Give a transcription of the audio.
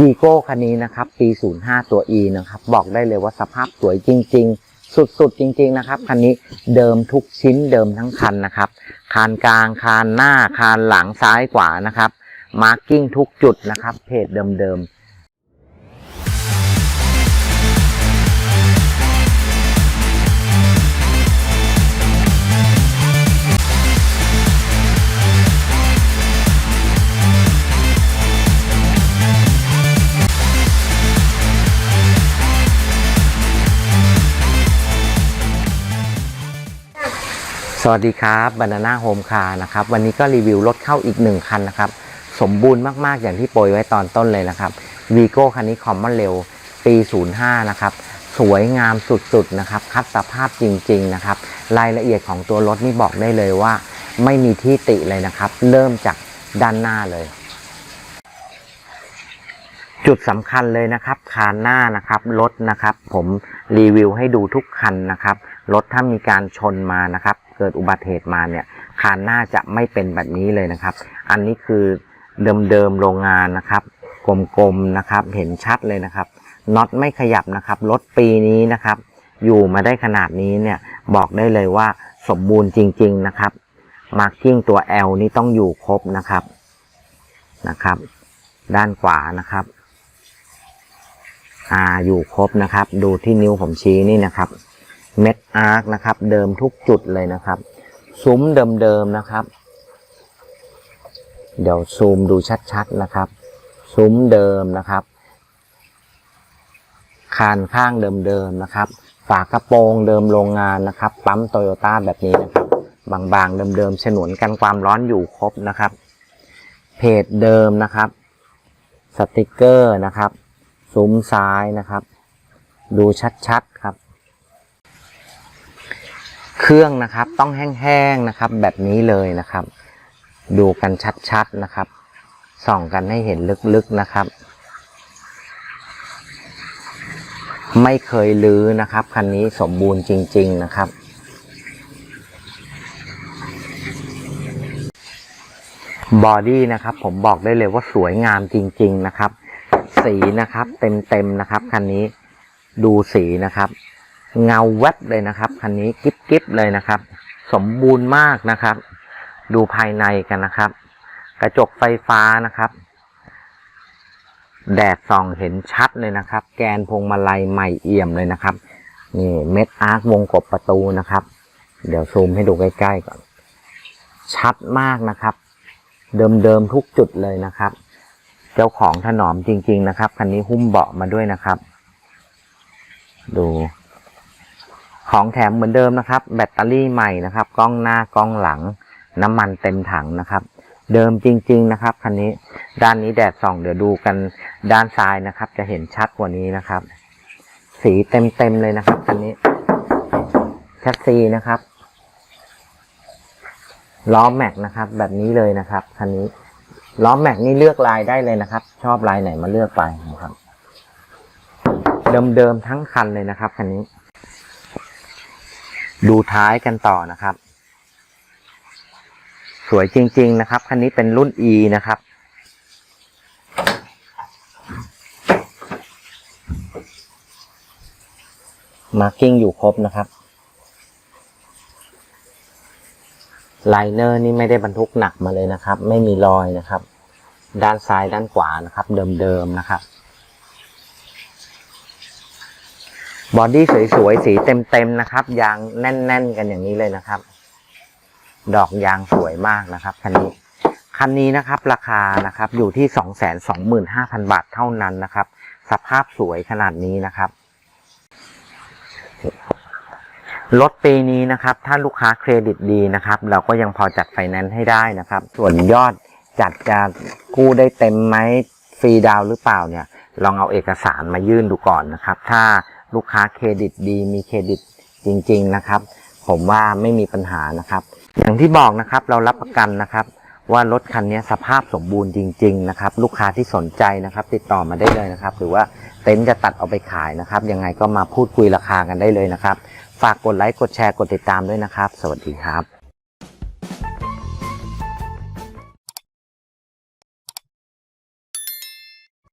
วีโก้คันนี้นะครับ ปี 05 ตัว E นะครับ บอกได้เลยว่าสภาพสวยจริง ๆ สุดๆ จริง ๆ นะครับ คันนี้เดิมทุกชิ้นเดิมทั้งคันนะครับ คานกลาง คานหน้า คานหลังซ้ายขวานะครับ มาร์กิ้งทุกจุดนะครับ เพจเดิม สวัสดีครับบานาน่าโฮมคาร์นะครับวันนี้ก็รีวิวรถเข้าอีกหนึ่งคันนะครับ สมบูรณ์มาก ๆ อย่างที่โปรยไว้ตอนต้นเลยนะครับวีโก้คันนี้คอมมอนเร็วปี 05 นะครับ สวยงามสุด ๆ นะครับ คัดสภาพจริง ๆ นะครับ รายละเอียดของตัวรถนี่บอกได้เลยว่า ไม่มีที่ติเลยนะครับ เริ่มจากด้านหน้าเลย จุดสำคัญเลยนะครับคานหน้านะครับรถนะครับ ผมรีวิวให้ดูทุกคันนะครับรถถ้ามีการชนมานะครับ เกิดอุบัติเหตุมาเนี่ยคานหน้าจะไม่เป็นแบบนี้เลยนะครับ อันนี้คือเดิมๆโรงงานนะครับกลมๆนะครับ เห็นชัดเลยนะครับน็อตไม่ขยับนะครับรถปีนี้นะครับ อยู่มาได้ขนาดนี้เนี่ยบอกได้เลยว่าสมบูรณ์จริง ๆนะครับมาร์กิ้งตัว L นี่ต้องอยู่ครบนะครับนะครับ ด้านขวานะครับอาอยู่ครบนะครับ ดูที่นิ้วผมชี้นี่นะครับ เม็ดอาร์คนะครับ เดิมทุกจุดเลยนะครับ ซุ้มเดิมๆนะครับ เดี๋ยวซูมดูชัดๆนะครับ ซุ้มเดิมนะครับ คานข้างเดิมๆนะครับ ฝากระโปรงเดิมโรงงานนะครับ ปั๊มโตโยต้าแบบนี้นะครับ บางๆเดิมๆฉนวนกันความร้อนอยู่ครบนะครับ เพจเดิมนะครับ สติกเกอร์นะครับ ซุ้มซ้ายนะครับ ดูชัดๆครับ รื่องนะครับ ต้องแห้งๆนะครับ แบบนี้เลยนะครับ ดูกันชัดๆนะครับ ส่องกันให้เห็นลึกๆนะครับ ไม่เคยลื้อนะครับคันนี้สมบูรณ์จริง ๆนะครับ บอดี้นะครับ ผมบอกได้เลยว่าสวยงามจริง ๆนะครับ สีนะครับ เต็มๆนะครับคันนี้ดูสีนะครับ เงาแวบเลยนะครับ คันนี้กิ๊บกิบเลยนะครับ สมบูรณ์มากนะครับ ดูภายในกันนะครับ กระจกไฟฟ้านะครับ แดดส่องเห็นชัดเลยนะครับ แกนพวงมาลัยใหม่เอี่ยมเลยนะครับ นี่เม็ดอาร์ควงกบประตูนะครับ เดี๋ยวซูมให้ดูใกล้ๆก่อน ชัดมากนะครับ เดิมๆทุกจุดเลยนะครับ เจ้าของถนอมจริง ๆ นะครับ คันนี้หุ้มเบาะมาด้วยนะครับ ดู ของแถมเหมือนเดิมนะครับ แบตเตอรี่ใหม่นะครับ กล้องหน้ากล้องหลัง น้ำมันเต็มถังนะครับ เดิมจริง ๆนะครับคันนี้ด้านนี้แดดส่อง เดี๋ยวดูกันด้านซ้ายนะครับ จะเห็นชัดกว่านี้นะครับ สีเต็มๆเลยนะครับคันนี้แท็กซีนะครับล้อแม็กนะครับ แบบนี้เลยนะครับคันนี้ล้อแม็กนี่เลือกลายได้เลยนะครับ ชอบลายไหนมาเลือกไปนะครับ เดิมๆทั้งคันเลยนะครับคันนี้ ดูท้ายกันต่อนะครับ สวยจริง ๆ นะครับ คันนี้เป็นรุ่น E นะครับ มาร์กิ้งอยู่ครบนะครับ ไลเนอร์นี่ไม่ได้บรรทุกหนักมาเลยนะครับ ไม่มีรอยนะครับ ด้านซ้ายด้านขวานะครับ เดิม ๆ นะครับ บอดี้สวยๆ สีเต็มๆนะครับ ยางแน่น ๆ กันอย่างนี้เลยนะครับ ดอกยางสวยมากนะครับคันนี้คันนี้นะครับ ราคานะครับอยู่ที่สองแสนสองหมื่นห้าพันบาทเท่านั้นนะครับ สภาพสวยขนาดนี้นะครับรถปีนี้นะครับ ถ้าลูกค้าเครดิตดีนะครับ เราก็ยังพอจัดไฟแนนซ์ให้ได้นะครับ ส่วนยอดจัดจะกู้ได้เต็มไหมฟรีดาวหรือเปล่าเนี่ย ลองเอาเอกสารมายื่นดูก่อนนะครับ ถ้า ลูกค้าเครดิตดี มีเครดิตจริง ๆนะครับ ผมว่าไม่มีปัญหานะครับ อย่างที่บอกนะครับเรารับประกันนะครับ ว่ารถคันนี้สภาพสมบูรณ์จริง ๆ นะครับ ลูกค้าที่สนใจนะครับ ติดต่อมาได้เลยนะครับ หรือว่าเต็นท์จะตัดเอาไปขายนะครับยังไงก็มาพูดคุยราคากันได้เลยนะครับ ฝากกดไลค์กดแชร์กดติดตามด้วยนะครับ สวัสดีครับ